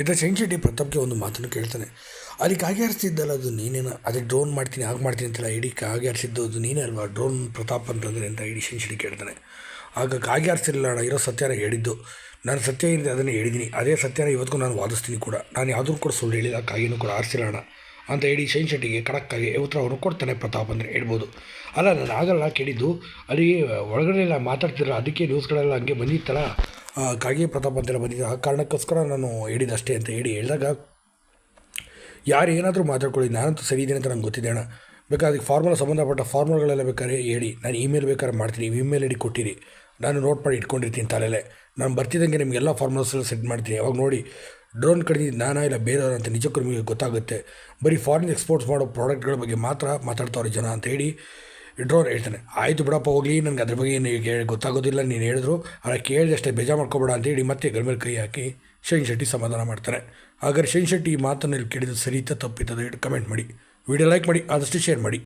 ಇದ್ದ ಶೈನ್ ಶೆಟ್ಟಿ ಪ್ರತಾಪ್ಗೆ ಒಂದು ಮಾತನ್ನು ಕೇಳ್ತಾನೆ. ಅಲ್ಲಿ ಕಾಗೆ ಅದು ನೀನೇನ? ಅದಕ್ಕೆ ಡ್ರೋನ್ ಮಾಡ್ತೀನಿ ಹಾಗೆ ಮಾಡ್ತೀನಿ ಅಂತೆಲ್ಲ ಇಡೀ ಕಾಗೆ ಹರಿಸಿದ್ದು ಅದು ನೀನೇ ಅಲ್ವಾ? ಡ್ರೋನ್ ಪ್ರತಾಪ್ ಅಂತಂದರೆ ಅಂತ ಇಡೀ ಶೈನ್ ಶೆಟ್ಟಿ ಕೇಳ್ತಾನೆ. ಆಗ ಕಾಗೆ ಹರಿಸಿರಲಿಲ್ಲ ಅಣ್ಣ, ಇರೋ ಸತ್ಯನ ಹೇಳಿದ್ದು. ನಾನು ಸತ್ಯ ಏನಿದೆ ಅದನ್ನು ಹೇಳಿದ್ದೀನಿ. ಅದೇ ಸತ್ಯನ ಇವತ್ತಿಗೂ ನಾನು ವಾದಿಸ್ತೀನಿ ಕೂಡ. ನಾನು ಯಾವುದೂ ಕೂಡ ಸುಳ್ಳು ಹೇಳಿಲ್ಲ, ಕಾಗಿನೂ ಕೂಡ ಆರಿಸಿಲ್ಲ ಅಂತ ಹೇಳಿ ಶೈನ್ ಶೆಟ್ಟಿಗೆ ಖಡಕ್ಕಾಗಿ ಉತ್ತರ ಅವನು ಕೊಡ್ತಾನೆ ಪ್ರತಾಪ್ ಅಂದರೆ ಹೇಳ್ಬೋದು. ಅಲ್ಲ, ನಾನು ಆಗಲ್ಲ ಕೇಳಿದ್ದು. ಅಲ್ಲಿ ಒಳಗಡೆ ಎಲ್ಲ ಮಾತಾಡ್ತಿರಲ್ಲ ಅದಕ್ಕೆ ನ್ಯೂಸ್ಗಳೆಲ್ಲ ಹಂಗೆ ಬಂದಿತ್ತಲ್ಲ. ಕಾಗೆ ಪ್ರತಾಪ್ ಅಂತೆಲ್ಲ ಬಂದಿದ್ದೆ ಆ ಕಾರಣಕ್ಕೋಸ್ಕರ ನಾನು ಹೇಳಿದಷ್ಟೇ ಅಂತ ಹೇಳಿ ಹೇಳಿದಾಗ, ಯಾರು ಏನಾದರೂ ಮಾತಾಡ್ಕೊಳ್ಳಿ, ನಾನಂತೂ ಸರಿ ಇದ್ದೀನಿ ಅಂತ ನಂಗೆ ಗೊತ್ತಿದೆ ಅಣ್ಣ. ಬೇಕಾದ್ರೆ ಫಾರ್ಮಲ್ ಸಂಬಂಧಪಟ್ಟ ಫಾರ್ಮಲ್ಗಳೆಲ್ಲ ಬೇಕಾದ್ರೆ ಹೇಳಿ. ನಾನು ಇಮೇಲ್ ಬೇಕಾದ್ರೆ ಮಾಡ್ತೀನಿ. ಇಮೇಲ್ ಐಡಿ ಕೊಟ್ಟಿರಿ. ನಾನು ನೋಟ್ ಮಾಡಿ ಇಟ್ಕೊಂಡಿರ್ತೀನಿ ತಲೆಯಲ್ಲೇ ನಾನು ಬರ್ತಿದ್ದಂಗೆ ನಿಮಗೆಲ್ಲ ಎಲ್ಲ ಸೆಟ್ ಮಾಡ್ತೀನಿ. ಅವಾಗ ನೋಡಿ ಡ್ರೋನ್ ಕಡೆ ನಾನಾ ಇಲ್ಲ ಬೇರೆಯವ್ರು ಅಂತ ನಿಜಕ್ಕೂ ನಿಮಗೆ ಗೊತ್ತಾಗುತ್ತೆ. ಬರೀ ಫಾರಿನ್ ಎಕ್ಸ್ಪೋರ್ಟ್ಸ್ ಮಾಡೋ ಪ್ರಾಡಕ್ಟ್ಗಳ ಬಗ್ಗೆ ಮಾತ್ರ ಮಾತಾಡ್ತಾವ್ರೆ ಜನ ಅಂತ ಹೇಳಿ ಡ್ರೋನ್ ಹೇಳ್ತಾನೆ, ಆಯಿತು ಬಿಡಪ್ಪ, ಹೋಗಲಿ, ನನಗೆ ಅದ್ರ ಬಗ್ಗೆ ಏನು ಕೇಳಿ ಗೊತ್ತಾಗೋದಿಲ್ಲ, ನೀನು ಹೇಳಿದ್ರು. ಅಲ್ಲ ಕೇಳಿದಷ್ಟೇ ಬೇಜಾರು ಮಾಡ್ಕೊಬೇಡ ಅಂತೇಳಿ ಮತ್ತೆ ಮೇಲೆ ಕೈ ಹಾಕಿ ಶೈನ್ ಶೆಟ್ಟಿ ಸಮಾಧಾನ ಮಾಡ್ತಾರೆ. ಹಾಗಾದ್ರೆ ಶೈನ್ ಶೆಟ್ಟಿ ಈ ಮಾತನ್ನು ಕೇಳಿದ್ದು ಸರಿ ಇತ್ತ ತಪ್ಪಿತ್ತದ ಕಮೆಂಟ್ ಮಾಡಿ. ವಿಡಿಯೋ ಲೈಕ್ ಮಾಡಿ, ಆದಷ್ಟು ಶೇರ್ ಮಾಡಿ.